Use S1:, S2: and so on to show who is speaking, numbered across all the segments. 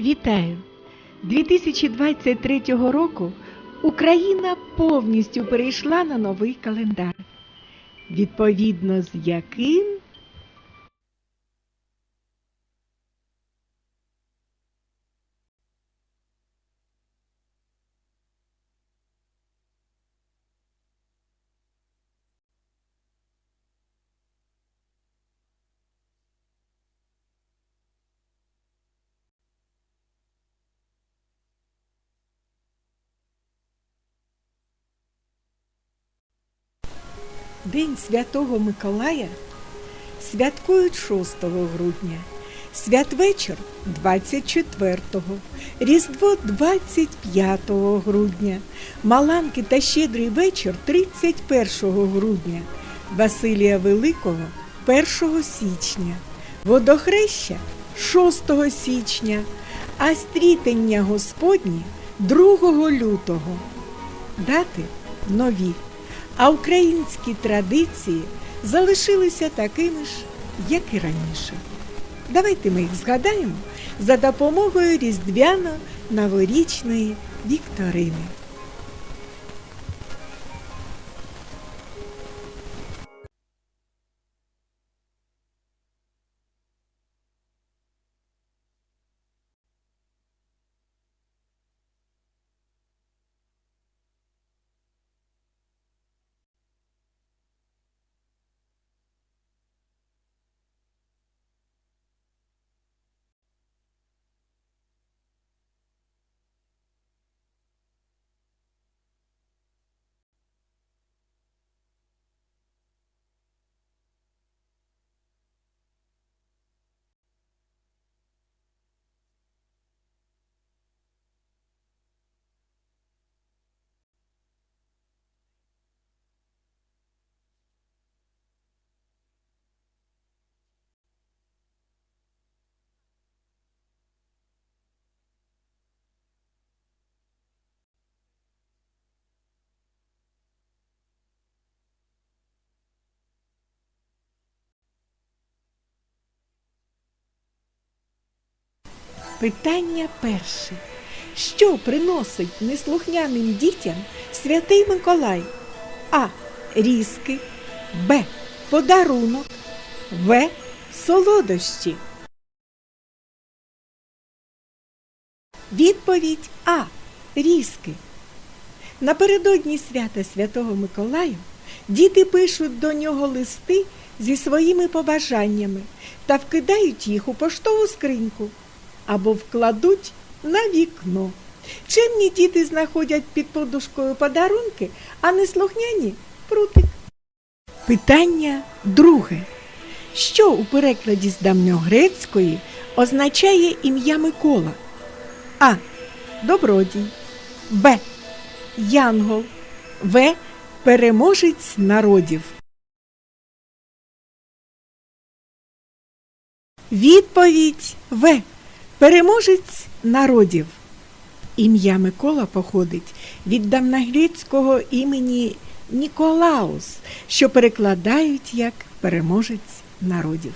S1: Вітаю! 2023 року Україна повністю перейшла на новий календар, відповідно з яким День Святого Миколая святкують 6 грудня, святвечір 24-го, Різдво 25 грудня, Маланки та Щедрий вечір 31 грудня, Василія Великого 1 січня, Водохреща 6 січня, а стрітення Господнє 2 лютого. Дати нові. А українські традиції залишилися такими ж, як і раніше. Давайте ми їх згадаємо за допомогою різдвяно-новорічної вікторини. Питання перше. Що приносить неслухняним дітям святий Миколай? А. Різки, Б. Подарунок, В. Солодощі. Відповідь А. Різки. Напередодні свята Святого Миколаю діти пишуть до нього листи зі своїми побажаннями та вкидають їх у поштову скриньку або вкладуть на вікно. Чимні діти знаходять під подушкою подарунки, а не слухняні прутик. Питання друге. Що у перекладі з давньогрецької означає ім'я Микола? А. Добродій. Б. Янгол. В. Переможець народів. Відповідь В. Переможець народів. Ім'я Микола походить від давногрецького імені Ніколаус, що перекладають як переможець народів.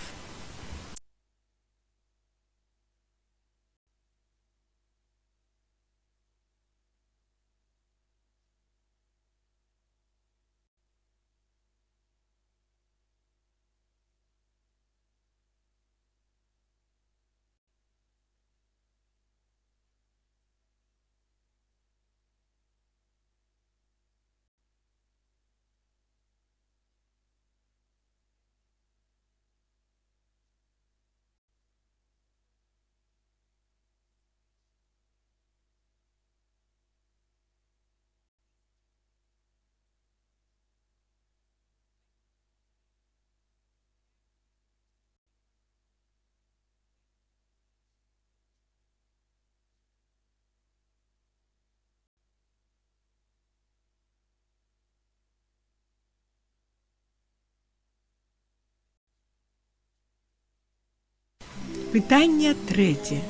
S1: Питання третє.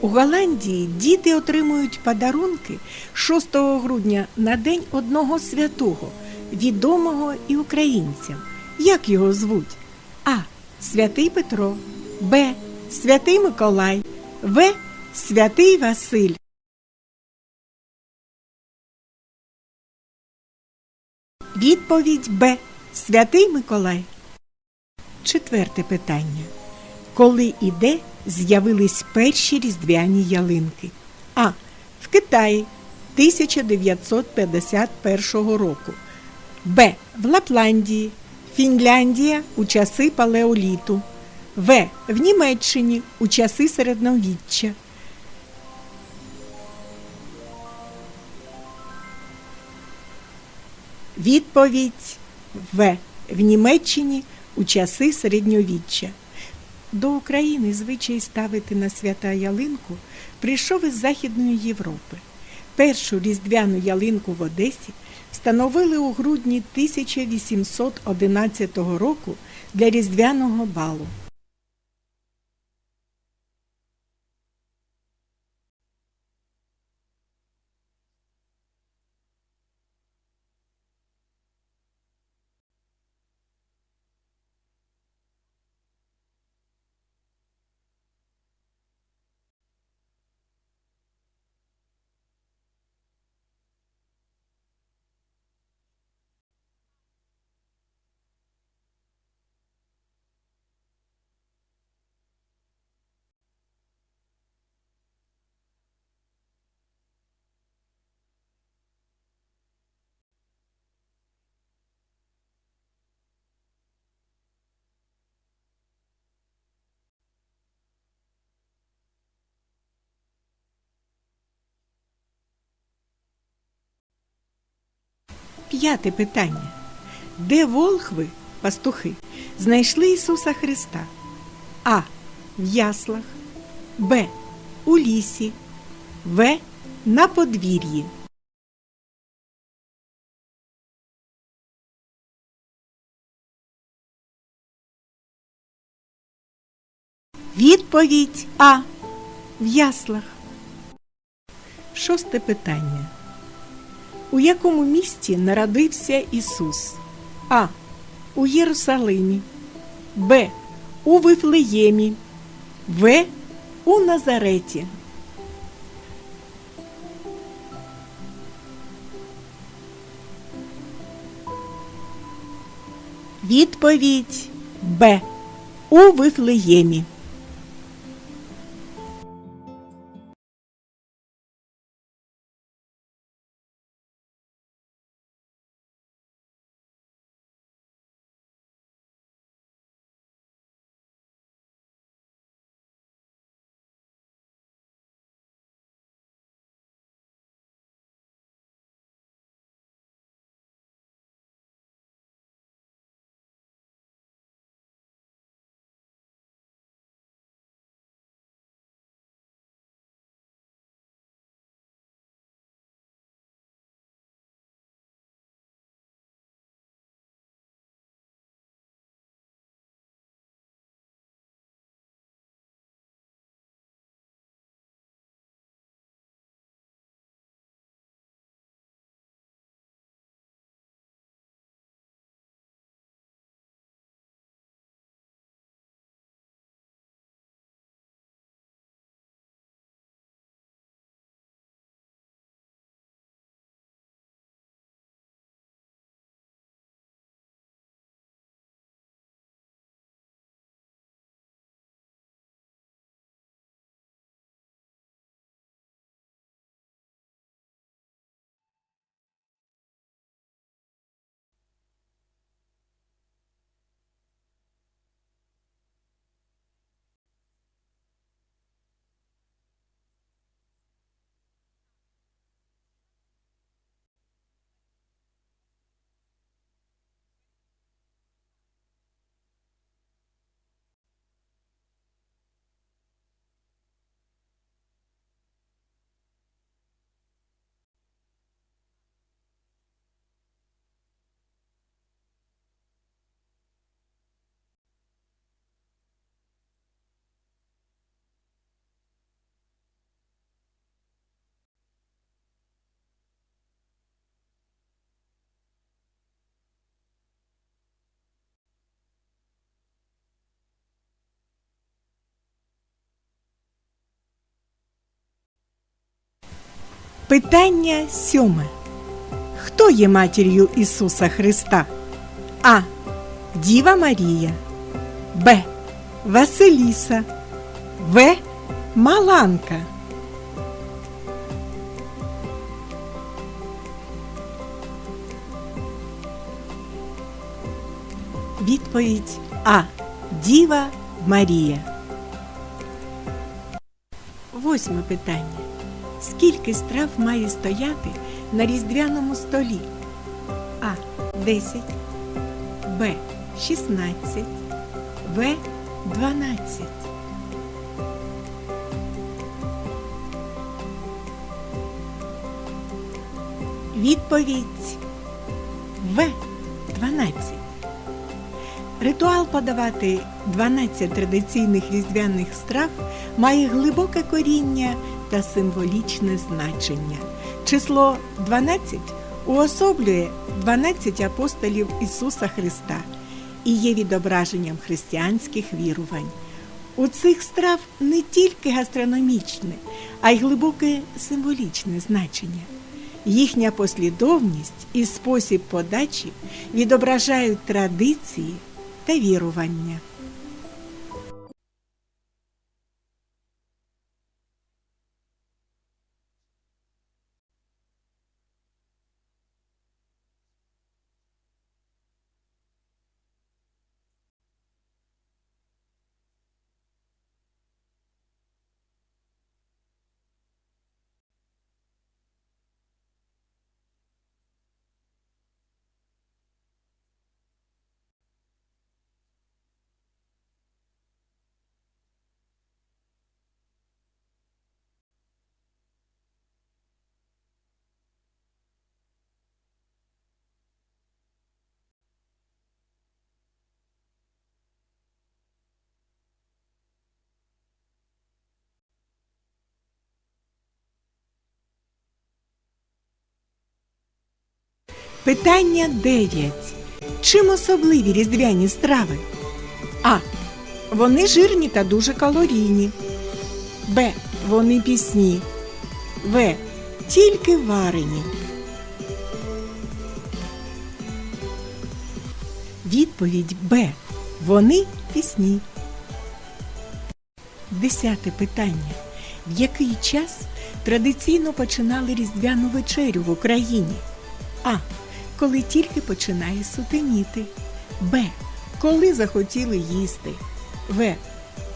S1: У Голландії діти отримують подарунки 6 грудня на день одного святого, відомого і українцям. Як його звуть? А. Святий Петро, Б. Святий Миколай, В. Святий Василь. Відповідь Б. Святий Миколай. Четверте питання. Коли і де з'явились перші різдвяні ялинки? А. В Китаї 1951 року. Б. В Лапландії, Фінляндія у часи палеоліту. В. В Німеччині у часи середньовіччя. Відповідь В. В Німеччині у часи середньовіччя. До України звичай ставити на свята ялинку прийшов із Західної Європи. Першу різдвяну ялинку в Одесі встановили у грудні 1811 року для різдвяного балу. П'яте питання. Де волхви, пастухи, знайшли Ісуса Христа? А. В яслах, Б. У лісі, В. На подвір'ї. Відповідь А. В яслах. Шосте питання. У якому місті народився Ісус? А. У Єрусалимі, Б. У Вифлеємі, В. У Назареті. Відповідь Б. У Вифлеємі. Питання сьоме. Хто є матір'ю Ісуса Христа? А. Діва Марія. Б. Василіса. В. Маланка. Відповідь А. Діва Марія. Восьме питання. Скільки страв має стояти на різдвяному столі? А. 10, Б. 16, В. 12. Відповідь В. 12. Ритуал подавати 12 традиційних різдвяних страв має глибоке коріння та символічне значення. Число 12 уособлює 12 апостолів Ісуса Христа і є відображенням християнських вірувань. У цих страв не тільки гастрономічне, а й глибоке символічне значення. Їхня послідовність і спосіб подачі відображають традиції та вірування. Питання 9. Чим особливі різдвяні страви? А. Вони жирні та дуже калорійні. Б. Вони пісні. В. Тільки варені. Відповідь Б. Вони пісні. Десяте питання. В який час традиційно починали різдвяну вечерю в Україні? А. Коли тільки починає сутеніти. Б. Коли захотіли їсти. В.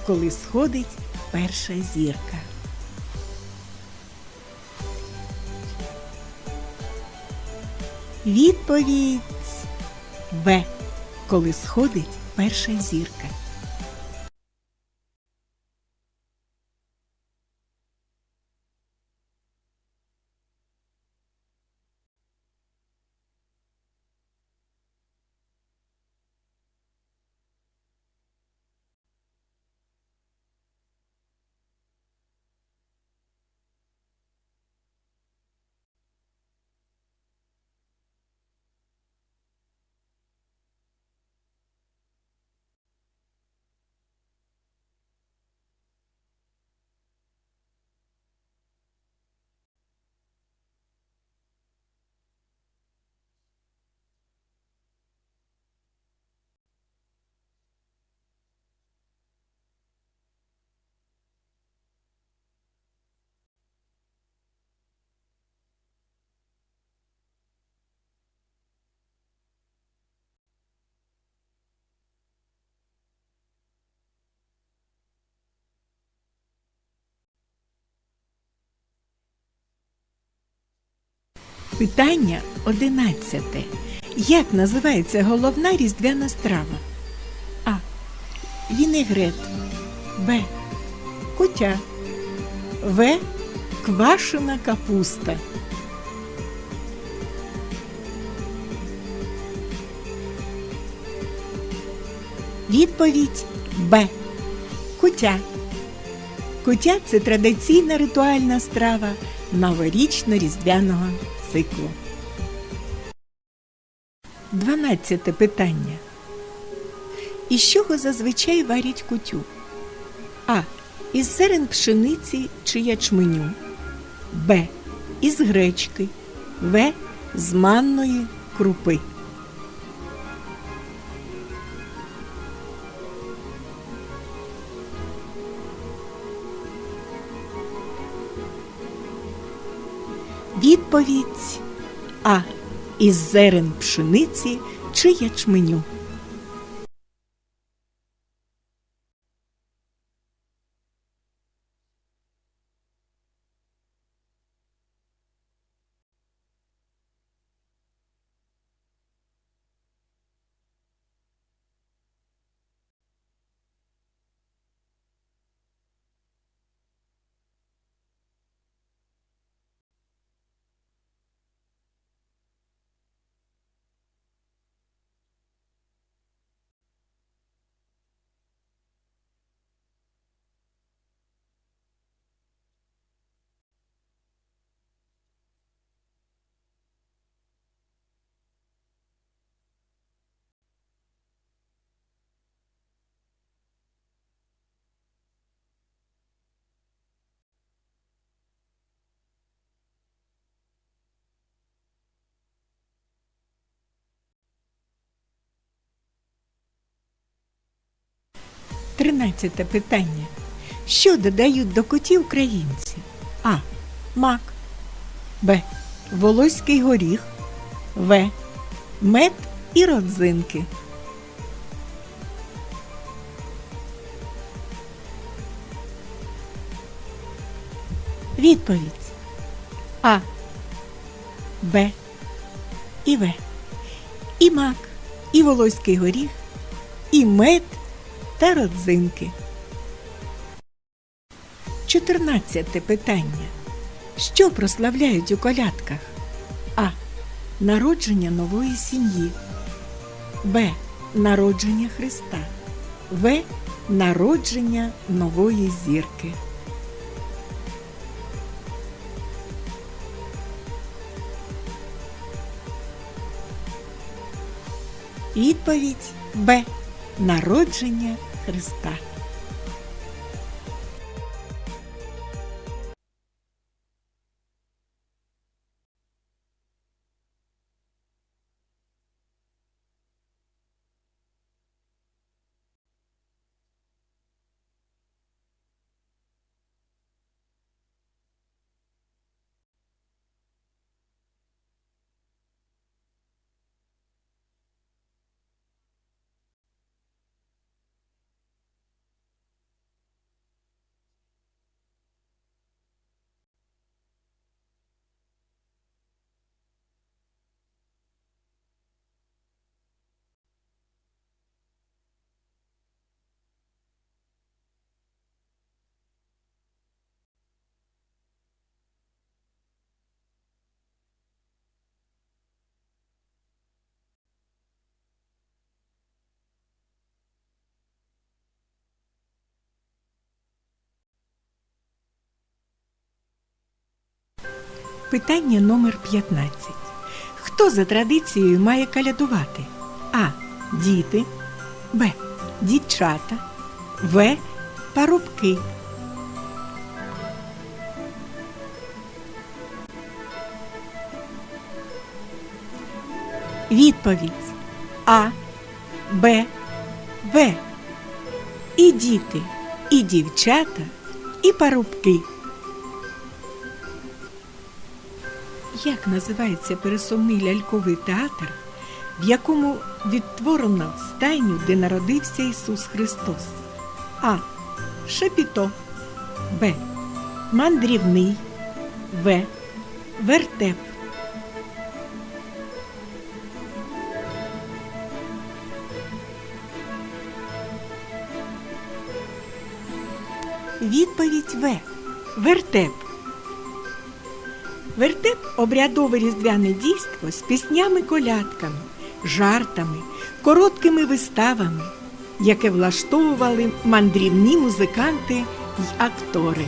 S1: Коли сходить перша зірка. Відповідь Б. Коли сходить перша зірка. Питання одинадцяте. Як називається головна різдвяна страва? А. Вінегрет. Б. Кутя. В. Квашена капуста. Відповідь Б. Кутя. Кутя це традиційна ритуальна страва новорічно-різдвяного циклу. Дванадцяте питання. Із чого зазвичай варять кутю? А. Із зерен пшениці чи ячменю. Б. із гречки, В з манної крупи. Відповідь А. Із зерен пшениці чи ячменю. Тринадцяте питання. Що додають до куті українці? А. Мак. Б. Волоський горіх. В. Мед і родзинки. Відповідь А. Б. І В. І мак, і волоський горіх, і мед та родзинки. Чотирнадцяте питання. Що прославляють у колядках? А. Народження нової сім'ї. Б. Народження Христа. В. Народження нової зірки. Відповідь Б. Народження Христа. Питання номер 15. Хто за традицією має калядувати? А. Діти. Б. Дівчата. В. Парубки. Відповідь А. Б. В. І діти, і дівчата, і парубки. Як називається пересувний ляльковий театр, в якому відтворено стайню, де народився Ісус Христос? А. Шепіто. Б. Мандрівний. В. Вертеп. Відповідь В. Вертеп. Вертеп обрядове різдвяне дійство з піснями-колядками, жартами, короткими виставами, яке влаштовували мандрівні музиканти й актори.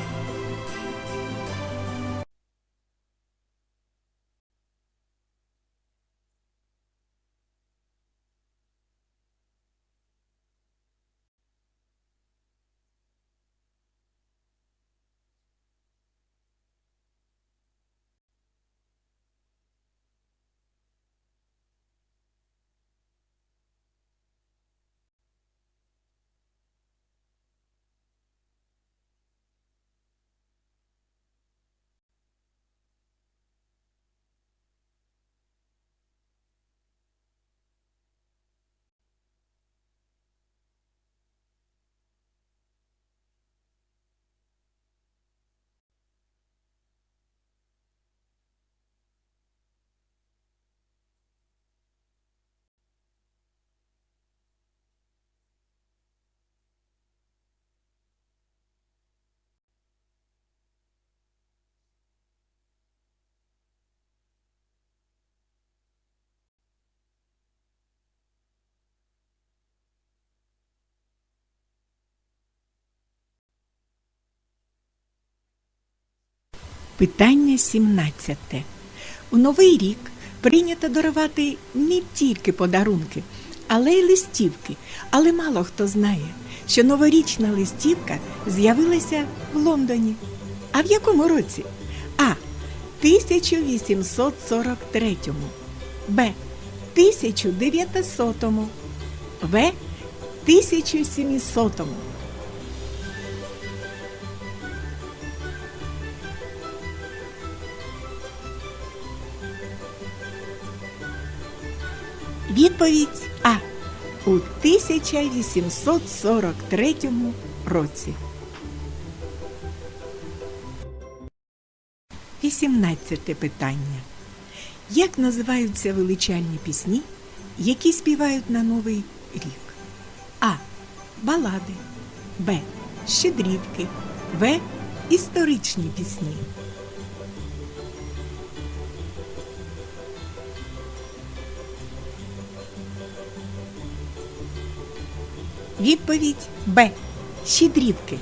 S1: Питання 17. У новий рік прийнято дарувати не тільки подарунки, але й листівки. Але мало хто знає, що новорічна листівка з'явилася в Лондоні. А в якому році? А. 1843, Б. 1900, В. 1700. Відповідь А. У 1843 році. 18 питання. Як називаються величальні пісні, які співають на Новий рік? А. Балади. Б. Щедрівки. В. Історичні пісні. Відповідь Б. Щедрівки.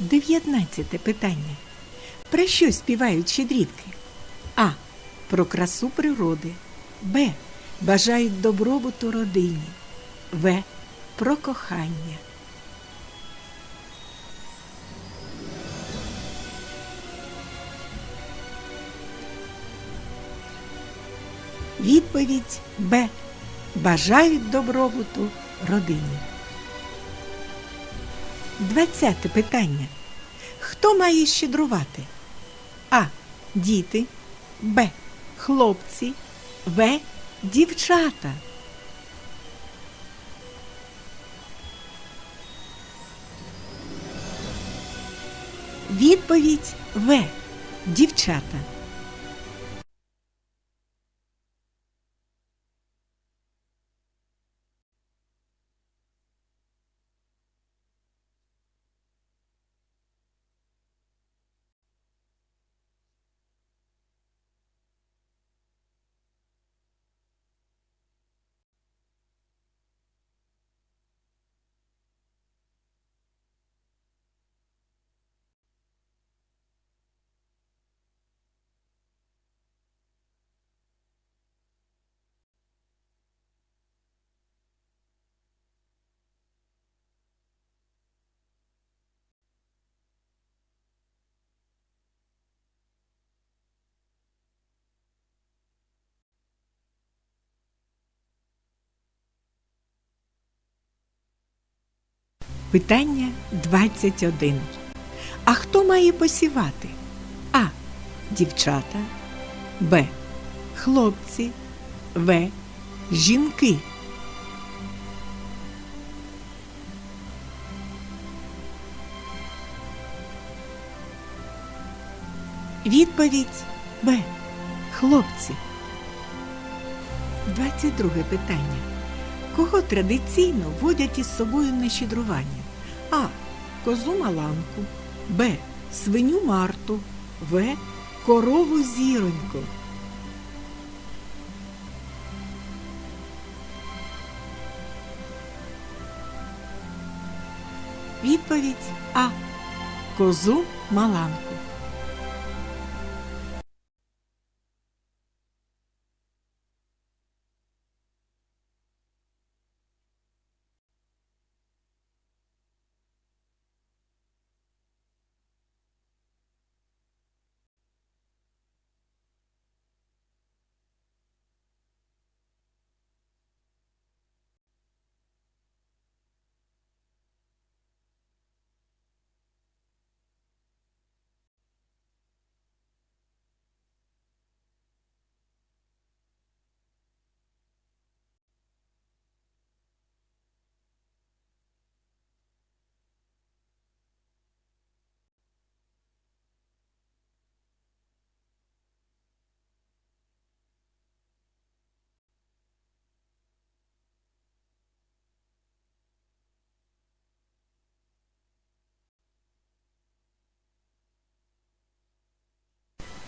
S1: Дев'ятнадцяте питання. Про що співають щедрівки? А. Про красу природи. Б. Бажають добробуту родині. В. Про кохання. Відповідь Б. Бажають добробуту родині. Двадцяте питання. Хто має щедрувати? А. Діти. Б. Хлопці. В. Дівчата. Відповідь В. Дівчата. Питання 21. А хто має посівати? А. Дівчата. Б. Хлопці. В. Жінки. Відповідь Б. Хлопці. 22 питання кого традиційно водять із собою на щедрування? А. Козу Маланку, Б. Свиню Марту, В. Корову зіроньку. Відповідь А. Козу Маланку.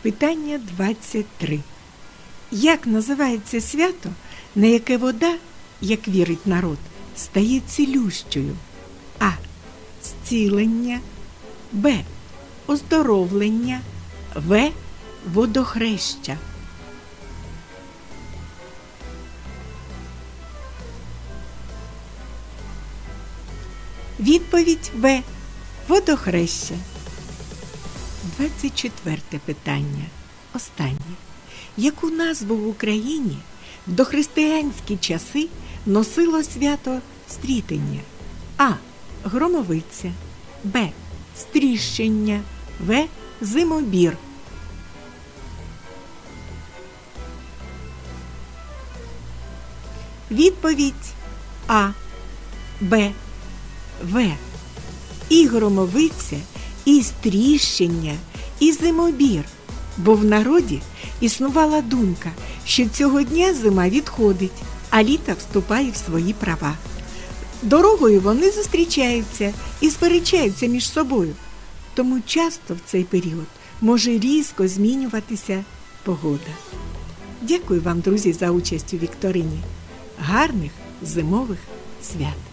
S1: Питання 23. Як називається свято, на яке вода, як вірить народ, стає цілющою? А. Зцілення, Б. Оздоровлення, В. Водохреща. Відповідь В. Водохреща. 24 питання. Останнє. Яку назву в Україні в дохристиянські часи носило свято стрітення? А. Громовиця, Б. Стріщення, В. Зимобір. Відповідь А. Б. В. І громовиця, і стріщення, і зимобір. Бо в народі існувала думка, що цього дня зима відходить, а літо вступає в свої права. Дорогою вони зустрічаються і сперечаються між собою. Тому часто в цей період може різко змінюватися погода. Дякую вам, друзі, за участь у вікторині. Гарних зимових свят!